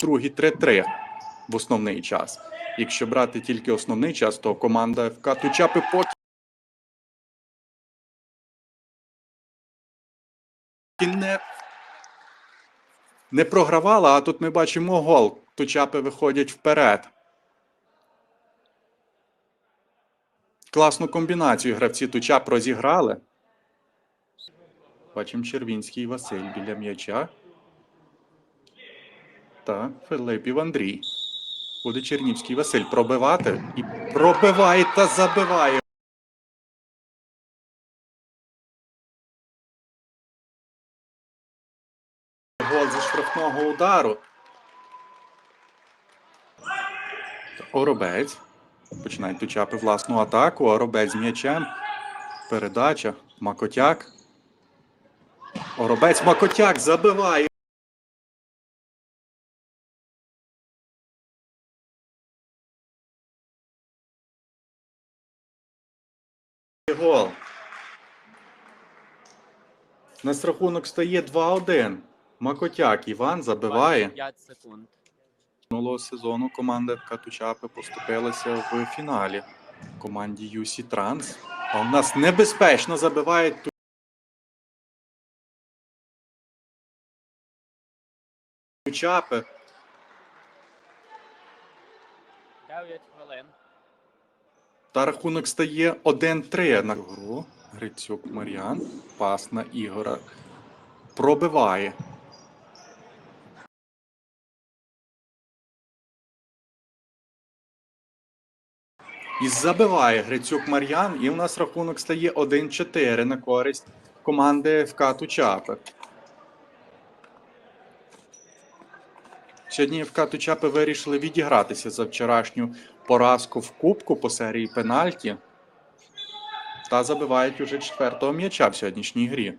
другий 3-3 в основний час. Якщо брати тільки основний час, то команда ФК Тучапи поки не, не програвала, а тут ми бачимо гол. Тучапи виходять вперед. Класну комбінацію гравці Тучап розіграли. Бачимо Червінський Василь біля м'яча. Та Филипів Андрій. Буде Чернівський Василь пробивати і пробиває та забиває. Гол зі штрафного удару. Оробець. Починають тучапи власну атаку. Оробець з м'ячем. Передача. Макотяк. Оробець Макотяк забиває. Гол. У нас рахунок стає 2-1. Макотяк Іван забиває. 5 секунд. Минулого сезону команда ФК Тучапи поступилася в фіналі команді UC Транс. А у нас небезпечно забивають Ту- Тучапи. 9 хвилин. Та рахунок стає 1-3 на гру. Грицюк Мар'ян. Пас на Ігора. Пробиває. І забиває Грицюк Мар'ян. І в нас рахунок стає 1-4 на користь команди ФК Тучапи. ФК Тучапи вирішили відігратися за вчорашню поразку в Кубку по серії пенальті. Та забивають уже четвертого м'яча в сьогоднішній грі.